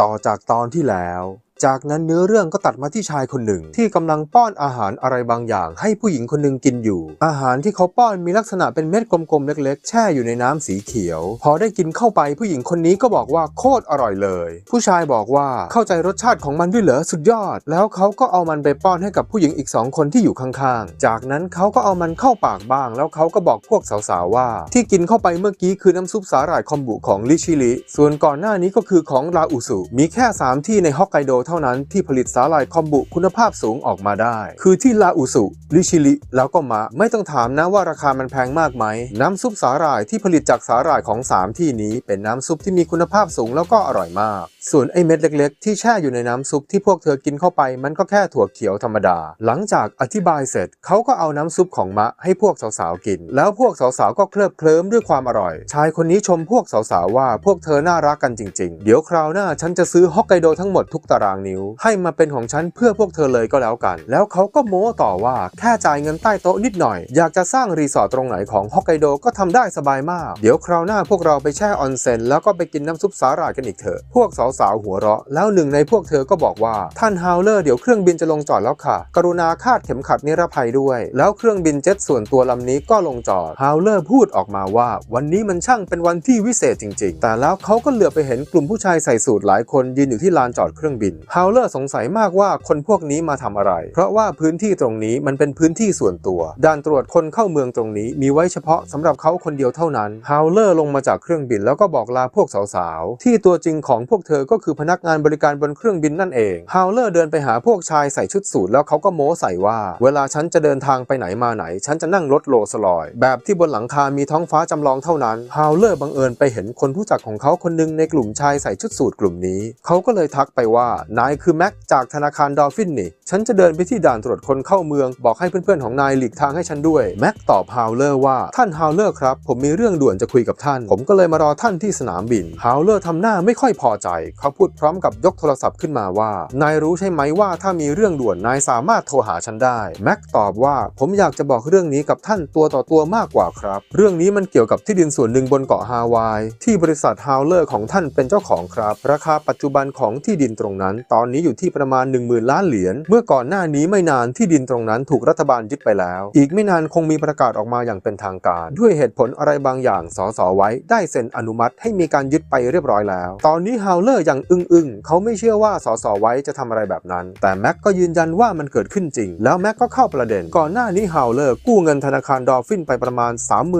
ต่อจากตอนที่แล้ว จากนั้นเนื้อเรื่องก็ตัดมาที่ชายคนหนึ่ง ที่กำลังป้อนอาหารอะไรบางอย่าง ให้ผู้หญิงคนหนึ่งกินอยู่ อาหารที่เขาป้อนมีลักษณะเป็นเม็ดกลมๆเล็ก ๆ แช่อยู่ในน้ำสีเขียว พอได้กินเข้าไปผู้หญิงคนนี้ก็บอกว่าโคตรอร่อยเลย ผู้ชายบอกว่าเข้าใจรสชาติของมันด้วยเหรอสุดยอด แล้วเขาก็เอามันไปป้อนให้กับผู้หญิงอีกสองคนที่อยู่ข้างๆ จากนั้นเขาก็เอามันเข้าปากบ้าง แล้วเขาก็บอกพวกสาวๆว่า ที่กินเข้าไปเมื่อกี้คือน้ำซุปสาหร่ายคอมบุของลิชิลิส่วนก่อนหน้านี้ก็คือของลาอุสุมีแค่ 3 ที่ในฮอกไกโดเท่านั้นที่ผลิตสาหร่ายคอมบุคุณภาพสูงออกมาได้ คือที่ลาอุสุลิชิลิ แล้วก็มะไม่ต้องถามนะว่าราคามันแพงมากไหม น้ำซุปสาหร่ายที่ผลิตจากสาหร่ายของ 3 ที่นี้ เป็นน้ำซุปที่มีคุณภาพสูงแล้วก็อร่อยมาก ส่วนไอเม็ดเล็กๆ ที่แช่อยู่ในน้ำซุปที่พวกเธอกินเข้าไป มันก็แค่ถั่วเขียวธรรมดา หลังจากอธิบายเสร็จเขาก็เอาน้ำซุปของมะให้พวกสาวๆกิน แล้วพวกสาวๆก็เคลิบเคลิ้มด้วยความอร่อย ชายคนนี้ชมพวกสาวๆว่าพวกเธอน่ารักกันจริง ๆ เดี๋ยวคราวหน้าฉันจะซื้อฮอกไกโดทั้งหมดทุกตารางนิ้ว ให้มาเป็นของฉันเพื่อพวกเธอเลยก็แล้วกัน แล้วเขาก็โม้ต่อว่าแค่จ่ายเงินใต้โต๊ะนิดหน่อย อยากจะสร้างรีสอร์ทตรงไหนของฮอกไกโดก็ทำได้สบายมาก เดี๋ยวคราวหน้าพวกเราไปแช่ออนเซ็นแล้วก็ไปกินน้ำซุปสาหร่ายกันอีกเถอะ พวกสาวๆหัวเราะ แล้วหนึ่งในพวกเธอก็บอกว่าท่านฮาวเลอร์เดี๋ยวเครื่องบินจะลงจอดแล้วค่ะ กรุณาคาดเข็มขัดนิรภัยด้วย แล้วเครื่องบินเจ็ตส่วนตัวลำนี้ก็ลงจอดฮาวเลอร์พูดออกมาว่า วันนี้มันช่างเป็นวันที่วิเศษจริง ๆ แต่แล้วเขาก็เหลือไปเห็นกลุ่มผู้ชายใส่สูทหลายคนยืนอยู่ที่ลานจอดเครื่องบินฮาวเลอร์สงสัยมากว่าคนพวกนี้มาทำอะไร เพราะว่าพื้นที่ตรงนี้มันเป็นพื้นที่ส่วนตัว ด่านตรวจคนเข้าเมืองตรงนี้มีไว้เฉพาะสำหรับเขาคนเดียวเท่านั้น ฮาวเลอร์ลงมาจากเครื่องบินแล้วก็บอกลาพวกสาวๆ ที่ตัวจริงของพวกเธอก็คือพนักงานบริการบนเครื่องบินนั่นเอง ฮาวเลอร์เดินไปหาพวกชายใส่ชุดสูทแล้วเขาก็โม้ใส่ว่า เวลาฉันจะเดินทางไปไหนมาไหน ฉันจะนั่งรถโรลสลอย แบบที่บนหลังคามีท้องฟ้าจำลองเท่านั้น ฮาวเลอร์บังเอิญไปเห็นคนรู้จักของเขาคนหนึ่งในกลุ่มชายใส่ชุดสูทกลุ่มนี้ เขาก็เลยทักไปว่านายคือแม็กจากธนาคารดอลฟินนี่ ฉันจะเดินไปที่ด่านตรวจคนเข้าเมือง บอกให้เพื่อนๆของนายหลีกทางให้ฉันด้วย แม็กตอบฮาวเลอร์ว่าท่านฮาวเลอร์ครับ ผมมีเรื่องด่วนจะคุยกับท่าน ผมก็เลยมารอท่านที่สนามบินฮาวเลอร์ทำหน้าไม่ค่อยพอใจ เขาพูดพร้อมกับยกโทรศัพท์ขึ้นมาว่า นายรู้ใช่ไหมว่าถ้ามีเรื่องด่วนนายสามารถโทรหาฉันได้แม็กตอบว่าผมอยากจะบอกเรื่องนี้กับท่านตัวต่อตัวมากกว่าครับ เรื่องนี้มันเกี่ยวกับที่ดินส่วนหนึ่งบนเกาะฮาวาย ที่บริษัทฮาวเลอร์ของท่านเป็นเจ้าของครับ ราคาปัจจุบันของที่ดินตรงนั้นตอนนี้อยู่ที่ประมาณ 1 0,000 ล้านเหรียญ เมื่อก่อนหน้านี้ไม่นานที่ดินตรงนั้นถูกรัฐบาลยึดไปแล้ว อีกไม่นานคงมีประกาศออกมาอย่างเป็นทางการ ด้วยเหตุผลอะไรบางอย่างสสไว้ ได้เซ็นอนุมัติให้มีการยึดไปเรียบร้อยแล้ว ตอนนี้ฮาวเลอร์ยังอึ้งอึ้งๆเขาไม่เชื่อว่าสสไว้จะทำอะไรแบบนั้น แต่แม็กก็ยืนยันว่ามันเกิดขึ้นจริง แล้วแม็กก็เข้าประเด็น ก่อนหน้านี้ฮาวเลอร์กู้เงินธนาคารดอลฟินไปประมาณ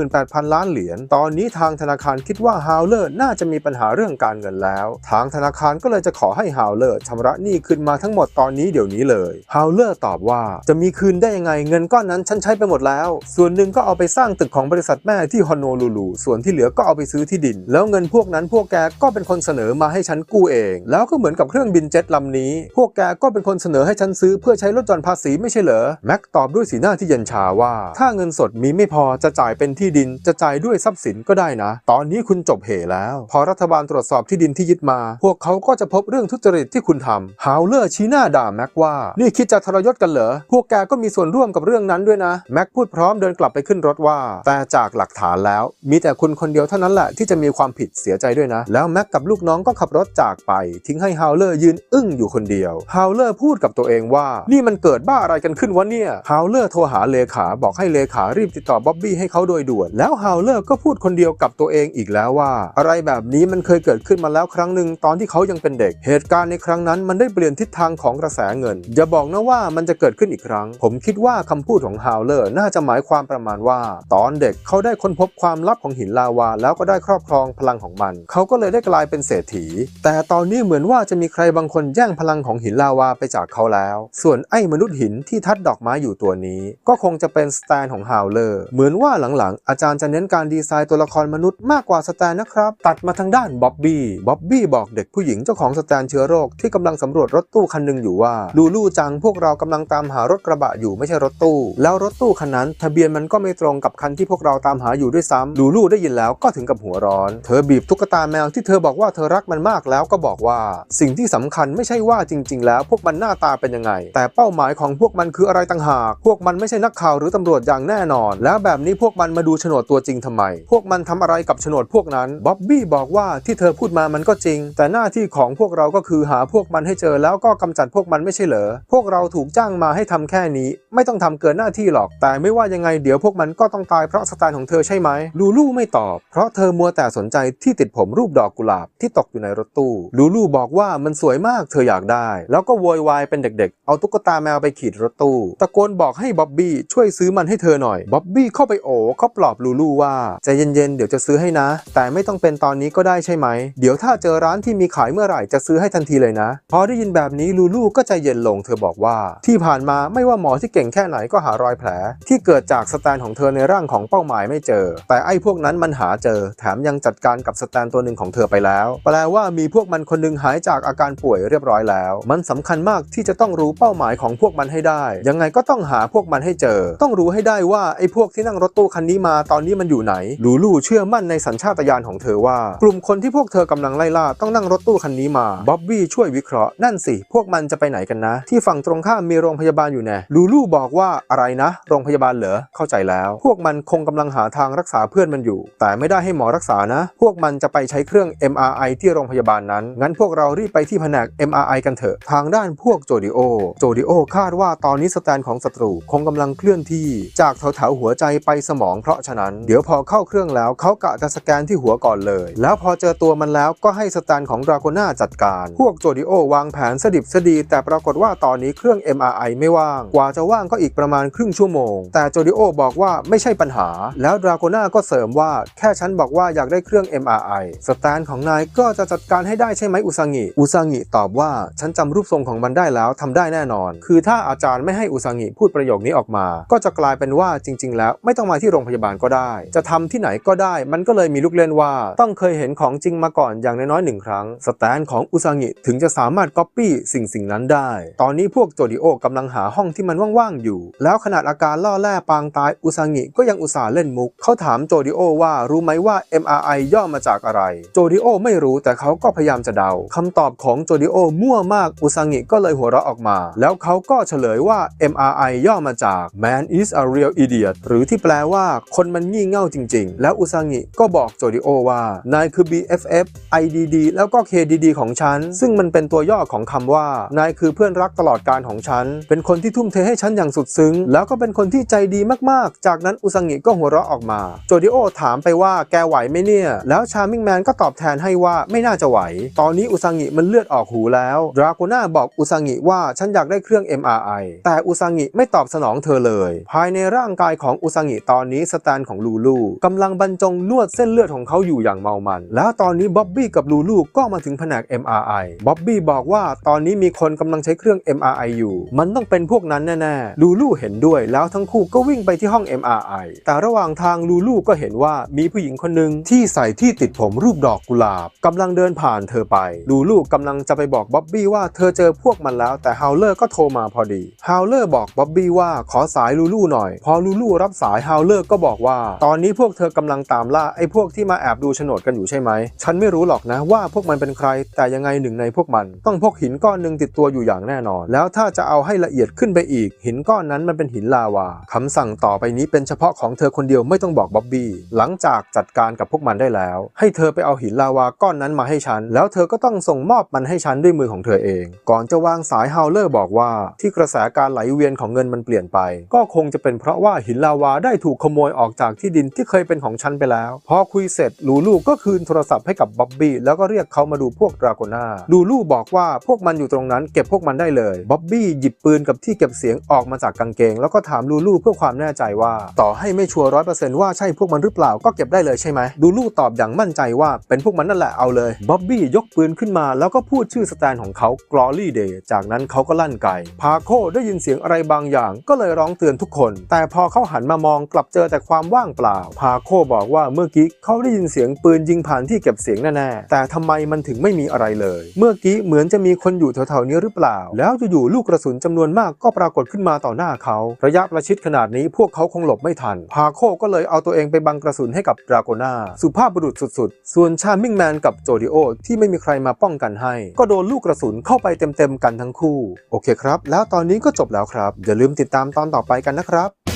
38,000 ล้านเหรียญ ตอนนี้ทางธนาคารคิดว่าฮาวเลอร์น่าจะมีปัญหาเรื่องการเงินแล้ว ทางธนาคารก็เลยจะขอให้ฮาวเลอร์ชำระหนี้คืนมาทั้งหมดตอนนี้เดี๋ยวนี้เลยฮาวเลอร์ตอบว่าจะมีคืนได้ยังไงเงินก้อนนั้นฉันใช้ไปหมดแล้ว ส่วนหนึ่งก็เอาไปสร้างตึกของบริษัทแม่ที่ฮอนโนลูลูส่วนที่เหลือก็เอาไปซื้อที่ดิน แล้วเงินพวกนั้นพวกแกก็เป็นคนเสนอมาให้ฉันกู้เอง แล้วก็เหมือนกับเครื่องบินเจ็ตลำนี้ พวกแกก็เป็นคนเสนอให้ฉันซื้อเพื่อใช้ลดหย่อนภาษีไม่ใช่เหรอแม็กตอบด้วยสีหน้าที่เย็นชาว่า ถ้าเงินสดมีไม่พอจะจ่ายเป็นที่ดิน จะจ่ายด้วยทรัพย์สินก็ได้นะ ตอนนี้คุณจบเหแล้ว พอรัฐบาลตรวจสอบที่ดินที่ยึดมา พวกเขาก็จะพบเรื่องทุจริตที่คุณทำฮาวเลอร์ชี้หน้าด่าแม็กว่า นี่คิดจะทรยศกันเหรอ พวกแกก็มีส่วนร่วมกับเรื่องนั้นด้วยนะ แม็กพูดพร้อมเดินกลับไปขึ้นรถว่า แต่จากหลักฐานแล้ว มีแต่คุณคนเดียวเท่านั้นแหละที่จะมีความผิดเสียใจด้วยนะ แล้วแม็กกับลูกน้องก็ขับรถจากไป ทิ้งให้ฮาวเลอร์ยืนอึ้งอยู่คนเดียว ฮาวเลอร์พูดกับตัวเองว่า นี่มันเกิดบ้าอะไรกันขึ้นวะเนี่ย ฮาวเลอร์โทรหาเลขาบอกให้เลขารีบติดต่อบ๊อบบี้ให้เขาโดยด่วน แล้วฮาวเลอร์ก็พูดคนเดียวกับตัวเองอีกแล้วว่า อะไรแบบนี้มันเคยเกิดขึ้นมาแล้วครั้งหนึ่งตอนที่เขายังเป็นเด็ก เหตุการณ์ในครั้งนั้นมันได้เปลี่ยนทิศทางของกระแสเงิน อย่าบอกนะว่ามันจะเกิดขึ้นอีกครั้ง ผมคิดว่าคำพูดของฮาวเลอร์น่าจะหมายความประมาณว่า ตอนเด็กเขาได้ค้นพบความลับของหินลาวา แล้วก็ได้ครอบครองพลังของมัน เขาก็เลยได้กลายเป็นเศรษฐี แต่ตอนนี้เหมือนว่าจะมีใครบางคนแย่งพลังของหินลาวาไปจากเขาแล้ว ส่วนไอ้มนุษย์หินที่ทัดดอกไม้อยู่ตัวนี้ ก็คงจะเป็นสแตนของฮาวเลอร์เหมือนว่าหลังๆ อาจารย์จะเน้นการดีไซน์ตัวละครมนุษย์มากกว่าสแตนนะครับ ตัดมาทางด้านบ๊อบบี้บ๊อบบี้บอกเด็กผู้หญิงเจ้าของสแตนเชื้อโรคที่กำำลังสำรวจรถตู้คันหนึ่งอยู่ว่าลูลูจังพวกเรากำลังตามหารถกระบะอยู่ไม่ใช่รถตู้ แล้วรถตู้คันนั้น ทะเบียนมันก็ไม่ตรงกับคันที่พวกเราตามหาอยู่ด้วยซ้ำลูลูได้ยินแล้วก็ถึงกับหัวร้อน เธอบีบตุ๊กตาแมวที่เธอบอกว่าเธอรักมันมากแล้วก็บอกว่า สิ่งที่สำคัญไม่ใช่ว่าจริง ๆ แล้วพวกมันหน้าตาเป็นยังไง แต่เป้าหมายของพวกมันคืออะไรต่างหาก พวกมันไม่ใช่นักข่าวหรือตำรวจอย่างแน่นอน แล้วแบบนี้พวกมันมาดูโฉนดตัวจริงทำไม พวกมันทำอะไรกับโฉนดพวกนั้นบ๊อบบี้บอกว่าที่เธอพูดมามันก็จริง แต่หน้าที่ของพวกเราก็คือหาพวกมันให้เจอแล้วก็กำจัดพวกมันไม่ใช่เหรอ พวกเราถูกจ้างมาให้ทำแค่นี้ ไม่ต้องทำเกินหน้าที่หรอก แต่ไม่ว่ายังไงเดี๋ยวพวกมันก็ต้องตายเพราะสไตล์ของเธอใช่ไหม ลูลูไม่ตอบ เพราะเธอมัวแต่สนใจที่ติดผมรูปดอกกุหลาบที่ตกอยู่ในรถตู้ ลูลูบอกว่ามันสวยมากเธออยากได้ แล้วก็โวยวายเป็นเด็กๆ เอาตุ๊กตาแมวไปขีดรถตู้ ตะโกนบอกให้บ๊อบบี้ช่วยซื้อมันให้เธอหน่อย บ๊อบบี้เข้าไปโอบเขาปลอบลูลูว่าใจเย็นๆ เดี๋ยวจะซื้อให้นะ แต่ไม่ต้องเป็นตอนนี้ก็ได้ใช่ไหม เดี๋ยวถ้าเจอร้านที่มีขายเมื่อไหร่จะซื้อให้ทันทีเลยนะพอได้ยินแบบนี้ลูลูก็ใจเย็นลงเธอบอกว่า ที่ผ่านมาไม่ว่าหมอที่เก่งแค่ไหนก็หารอยแผล ที่เกิดจากสแตนของเธอในร่างของเป้าหมายไม่เจอ แต่ไอ้พวกนั้นมันหาเจอ แถมยังจัดการกับสแตนตัวหนึ่งของเธอไปแล้ว แปลว่ามีพวกมันคนหนึงหายจากอาการป่วยเรียบร้อยแล้ว มันสำคัญมากที่จะต้องรู้เป้าหมายของพวกมันให้ได้ ยังไงก็ต้องหาพวกมันให้เจอ ต้องรู้ให้ได้ว่าไอ้พวกที่นั่งรถตู้คันนี้มาตอนนี้มันอยู่ไหนลูลูเชื่อมั่นในสัญชาตญาณของเธอว่า กลุ่มคนที่พวกเธอกำลังไล่ล่าต้องนั่งรถตู้คันนี้มาบ๊อบบี้ช่วยวิเคราะห์นั่นสิ พวกมันจะไปไหนกันนะ ที่ฝั่งตรงข้ามมีโรงพยาบาลอยู่แน่ลูลูบอกว่าอะไรนะ โรงพยาบาลเหรอเข้าใจแล้ว พวกมันคงกำลังหาทางรักษาเพื่อนมันอยู่ แต่ไม่ได้ให้หมอรักษานะ พวกมันจะไปใช้เครื่อง MRI ที่โรงพยาบาลนั้น งั้นพวกเรารีบไปที่แผนก MRI กันเถอะ ทางด้านพวกโจดิโอ โจดิโอคาดว่าตอนนี้สแตนของศัตรูคงกำลังเคลื่อนที่จากแถวๆหัวใจไปสมอง เพราะฉะนั้น เดี๋ยวพอเข้าเครื่องแล้วเขากะจะสแกนที่หัวก่อนเลย แล้วพอเจอตัวมันแล้วก็ให้สแตนของดราโกน่าจัดการ พวกโจดิโอวางแผนสดิบสดี แต่ปรากฏว่าตอนนี้เครื่อง MRI ไม่ว่าง กว่าจะว่างก็อีกประมาณครึ่งชั่วโมง แต่โจดิโอบอกว่าไม่ใช่ปัญหา แล้วดราโกน่าก็เสริมว่าแค่ฉันบอกว่าอยากได้เครื่อง MRI สแตนของนายก็จะจัดการให้ได้ใช่ไหมอุซางิ อุซางิตอบว่าฉันจำรูปทรงของมันได้แล้วทำได้แน่นอน คือถ้าอาจารย์ไม่ให้อุซางิพูดประโยคนี้ออกมา ก็จะกลายเป็นว่าจริง ๆ แล้วไม่ต้องมาที่โรงพยาบาลก็ได้ จะทำที่ไหนก็ได้ มันก็เลยมีลูกเล่นว่า ต้องเคยเห็นของจริงมาก่อนอย่างน้อยๆหนึ่งครั้ง สแตนของอุซางิถึงจะสาามารถก๊อปปี้สิ่งสิ่งนั้นได้ ตอนนี้พวกโจดิโอกำลังหาห้องที่มันว่างๆอยู่ แล้วขนาดอาการล่อแร่ปางตายอุซางิก็ยังอุตส่าห์เล่นมุก เขาถามโจดิโอว่ารู้ไหมว่า MRI ย่อมาจากอะไร โจดิโอไม่รู้แต่เขาก็พยายามจะเดาคำตอบของโจดิโอมั่วมากอุซางิก็เลยหัวเราะออกมา แล้วเขาก็เฉลยว่า MRI ย่อมาจาก Man is a real idiot หรือที่แปลว่าคนมันงี่เง่าจริง ๆ แล้วอุซางิก็บอกโจดิโอว่านายคือ BFF IDD แล้วก็ KDD ของฉัน ซึ่งมันเป็นตัวตัวย่อของคำว่า นายคือเพื่อนรักตลอดการของฉัน เป็นคนที่ทุ่มเทให้ฉันอย่างสุดซึ้ง แล้วก็เป็นคนที่ใจดีมากๆ จากนั้นอุซางิก็หัวเราะออกมา โจดิโอถามไปว่าแกไหวไหมเนี่ย แล้วชาร์มิงแมนก็ตอบแทนให้ว่าไม่น่าจะไหว ตอนนี้อุซางิมันเลือดออกหูแล้วดราโกนาบอกอุซางิว่าฉันอยากได้เครื่อง MRI แต่อุซางิไม่ตอบสนองเธอเลย ภายในร่างกายของอุซางิตอนนี้สแตนของลูลูกำลังบรรจงนวดเส้นเลือดของเขาอยู่อย่างเมามัน แล้วตอนนี้บ๊อบบี้กับลูลูก็มาถึงแผนก MRI บ๊อบบี้บอกว่าตอนนี้มีคนกำลังใช้เครื่อง MRI อยู่ มันต้องเป็นพวกนั้นแน่ๆ ลูลูเห็นด้วย แล้วทั้งคู่ก็วิ่งไปที่ห้อง MRI แต่ระหว่างทางลูลูก็เห็นว่ามีผู้หญิงคนหนึ่งที่ใส่ที่ติดผมรูปดอกกุหลาบกำลังเดินผ่านเธอไป ลูลูกำลังจะไปบอกบ๊อบบี้ว่าเธอเจอพวกมันแล้วแต่ฮาวเลอร์ก็โทรมาพอดี ฮาวเลอร์บอกบ๊อบบี้ว่าขอสายลูลูหน่อย พอลูลูรับสายฮาวเลอร์ก็บอกว่า ตอนนี้พวกเธอกำลังตามล่าไอ้พวกที่มาแอบดูโฉนดกันอยู่ใช่ไหม ฉันไม่รู้หรอกนะว่าพวกมันเป็นใคร แต่ยังไงหนึ่งในพวกมันต้องพกหินก้อนหนึ่งติดตัวอยู่อย่างแน่นอน แล้วถ้าจะเอาให้ละเอียดขึ้นไปอีก หินก้อนนั้นมันเป็นหินลาวาคำสั่งต่อไปนี้เป็นเฉพาะของเธอคนเดียวไม่ต้องบอกบ๊อบบี้หลังจากจัดการกับพวกมันได้แล้ว ให้เธอไปเอาหินลาวาก้อนนั้นมาให้ฉัน แล้วเธอก็ต้องส่งมอบมันให้ฉันด้วยมือของเธอเอง ก่อนจะวางสายฮาวเลอร์บอกว่า ที่กระแสการไหลเวียนของเงินมันเปลี่ยนไป ก็คงจะเป็นเพราะว่าหินลาวาได้ถูกขโมยออกจากที่ดินที่เคยเป็นของฉันไปแล้ว พอคุยเสร็จลูลูก็คืนโทรศัพท์ให้กับบ๊อบบี้แล้วก็เรียกเขามาดูพวกดราโกนาลูลูบอกว่าพวกมันอยู่ตรงนั้นเก็บพวกมันได้เลยบ๊อบบี้หยิบปืนกับที่เก็บเสียงออกมาจากกางเกง แล้วก็ถามลูลูเพื่อความแน่ใจว่า ต่อให้ไม่ชัวร์ร้อยเปอร์เซนต์ว่าใช่พวกมันหรือเปล่าก็เก็บได้เลยใช่ไหมลูลูตอบอย่างมั่นใจว่าเป็นพวกมันนั่นแหละเอาเลยบ๊อบบี้ยกปืนขึ้นมาแล้วก็พูดชื่อสแตนของเขา Glory Day จากนั้นเขาก็ลั่นไกพาโคได้ยินเสียงอะไรบางอย่าง ก็เลยร้องเตือนทุกคน แต่พอเขาหันมามองกลับเจอแต่ความว่างเปล่า พาโคบอกว่าเมื่อกี้เขาได้ยินเสียงปืนยิงผ่านที่เก็บเสียงแน่ๆแต่ทำไมมันถึงไม่มีอะไรเลย เมื่อกี้เหมือนจะมีคนอยู่แถวๆนี้หรือเปล่า แล้วอยู่ๆลูกกระสุนจำนวนมากก็ปรากฏขึ้นมาต่อหน้าเขา ระยะประชิดขนาดนี้พวกเขาคงหลบไม่ทัน พาโคก็เลยเอาตัวเองไปบังกระสุนให้กับดราโกนาสุภาพบุรุษสุดๆ ส่วนชามิงแมนกับโจดิโอที่ไม่มีใครมาป้องกันให้ ก็โดนลูกกระสุนเข้าไปเต็มๆกันทั้งคู่ โอเคครับ แล้วตอนนี้ก็จบแล้วครับ อย่าลืมติดตามตอนต่อไปกันนะครับ